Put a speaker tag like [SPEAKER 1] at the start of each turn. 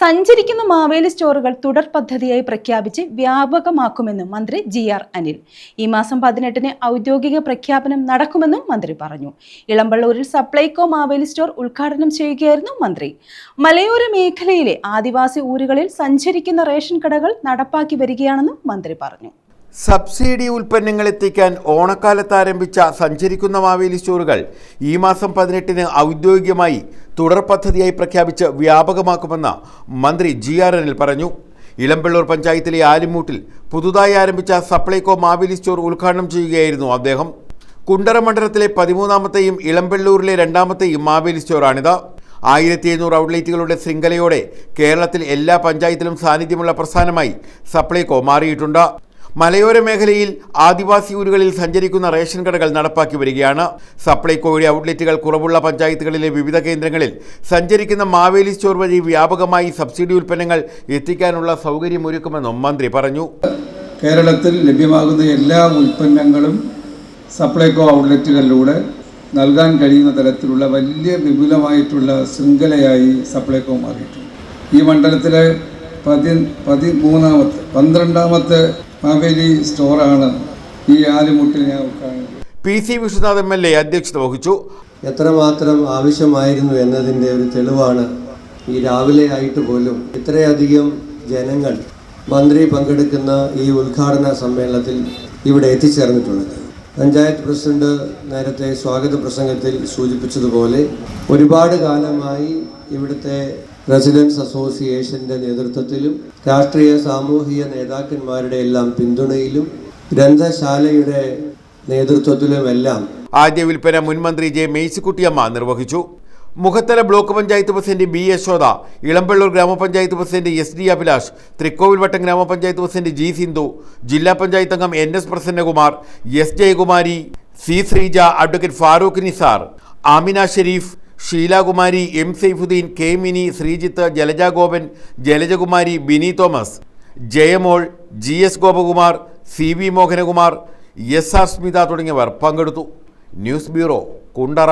[SPEAKER 1] സഞ്ചരിക്കുന്ന മാവേലി സ്റ്റോറുകൾ തുടർ പദ്ധതിയായി പ്രഖ്യാപിച്ച് വ്യാപകമാക്കുമെന്നും മന്ത്രി ജി ആർ അനിൽ. ഈ മാസം പതിനെട്ടിന് ഔദ്യോഗിക പ്രഖ്യാപനം നടക്കുമെന്നും മന്ത്രി പറഞ്ഞു. ഇളമ്പള്ളൂരിൽ സപ്ലൈകോ മാവേലി സ്റ്റോർ ഉദ്ഘാടനം ചെയ്യുകയായിരുന്നു മന്ത്രി. മലയോര മേഖലയിലെ ആദിവാസി ഊരുകളിൽ സഞ്ചരിക്കുന്ന റേഷൻ കടകൾ നടപ്പാക്കി വരികയാണെന്നും മന്ത്രി പറഞ്ഞു.
[SPEAKER 2] സബ്സിഡി ഉൽപ്പന്നങ്ങൾ എത്തിക്കാൻ ഓണക്കാലത്ത് ആരംഭിച്ച സഞ്ചരിക്കുന്ന മാവേലി സ്റ്റോറുകൾ ഈ മാസം പതിനെട്ടിന് ഔദ്യോഗികമായി തുടർ പദ്ധതിയായി പ്രഖ്യാപിച്ച് വ്യാപകമാക്കുമെന്ന് മന്ത്രി ജി ആർ അനിൽ പറഞ്ഞു. ഇളമ്പള്ളൂർ പഞ്ചായത്തിലെ ആലിമൂട്ടിൽ പുതുതായി ആരംഭിച്ച സപ്ലൈകോ മാവേലി സ്റ്റോർ ഉദ്ഘാടനം ചെയ്യുകയായിരുന്നു അദ്ദേഹം. കുണ്ടറ മണ്ഡലത്തിലെ പതിമൂന്നാമത്തെയും ഇളമ്പള്ളൂരിലെ രണ്ടാമത്തെയും മാവേലി സ്റ്റോറാണിത്. ആയിരത്തി എഴുന്നൂറ് ഔട്ട്ലെറ്റുകളുടെ ശൃംഖലയോടെ കേരളത്തിൽ എല്ലാ പഞ്ചായത്തിലും സാന്നിധ്യമുള്ള പ്രസ്ഥാനമായി സപ്ലൈകോ മാറിയിട്ടുണ്ട്. മലയോര മേഖലയിൽ ആദിവാസി ഊരുകളിൽ സഞ്ചരിക്കുന്ന റേഷൻ കടകൾ നടപ്പാക്കി വരികയാണ്. സപ്ലൈകോയുടെ ഔട്ട്ലെറ്റുകൾ കുറവുള്ള പഞ്ചായത്തുകളിലെ വിവിധ കേന്ദ്രങ്ങളിൽ സഞ്ചരിക്കുന്ന മാവേലി സ്റ്റോർ വഴി വ്യാപകമായി സബ്സിഡി ഉൽപ്പന്നങ്ങൾ എത്തിക്കാനുള്ള സൗകര്യമൊരുക്കുമെന്നും മന്ത്രി പറഞ്ഞു.
[SPEAKER 3] കേരളത്തിൽ ലഭ്യമാകുന്ന എല്ലാ ഉൽപ്പന്നങ്ങളും സപ്ലൈകോ ഔട്ട്ലെറ്റുകളിലൂടെ നൽകാൻ കഴിയുന്ന തരത്തിലുള്ള വലിയ വിപുലമായിട്ടുള്ള ശൃംഖലയായി സപ്ലൈകോ മാറിയിട്ടുണ്ട്. ഈ മണ്ഡലത്തിലെ പതി പതിമൂന്നാമത്തെ പന്ത്രണ്ടാമത്തെ മാവേലി സ്റ്റോറാണ് ഈ ആലുമുട്ടിൽ ഞാൻ കാണുന്നത്.
[SPEAKER 2] P C Vishwanath M L A അധ്യക്ഷത വഹിച്ചു
[SPEAKER 4] എത്രമാത്രം ആവശ്യമായിരുന്നു എന്നതിന്റെ ഒരു തെളിവാണ് ഈ രാവിലെ ആയിട്ട് പോലും ഇത്രയധികം ജനങ്ങൾ മന്ത്രി പങ്കെടുക്കുന്ന ഈ ഉദ്ഘാടന സമ്മേളനത്തിൽ ഇവിടെ എത്തിച്ചേർന്നിട്ടുള്ളത് പഞ്ചായത്ത് പ്രസിഡന്റ് നേരത്തെ സ്വാഗത പ്രസംഗത്തിൽ സൂചിപ്പിച്ചതുപോലെ ഒരുപാട് കാലമായി ഇവിടുത്തെ റെസിഡൻസ് അസോസിയേഷന്റെ നേതൃത്വത്തിലും രാഷ്ട്രീയ സാമൂഹിക നേതാക്കന്മാരുടെ എല്ലാം പിന്തുണയിലും ഗ്രന്ഥശാലയുടെ നേതൃത്വത്തിലുമെല്ലാം
[SPEAKER 2] ആദ്യ വിൽപ്പന മുൻമന്ത്രി ജെ മേഴ്സിക്കുട്ടിയമ്മ നിർവഹിച്ചു. Mukhathala block panchayat president B Yashoda Elampalloor ഗ്രാമപഞ്ചായത്ത് president S D Abhilash Thrikkovilvattom ഗ്രാമപഞ്ചായത്ത് പ്രസിഡന്റ് ജി സിന്ധു ജില്ലാ പഞ്ചായത്ത് അംഗം N S Prasannakumar S Jayakumari C Sreeja advocate Farooq Nizar Amina Sherif Sheelakumari M Saifuddin K Mini Sreejith Jalaja Gopan Jalajakumari Bini Thomas Jayamol G S Gopakumar C V Mohanakumar S R Smitha തുടങ്ങിയവർ പങ്കെടുത്തു. News bureau Kundara.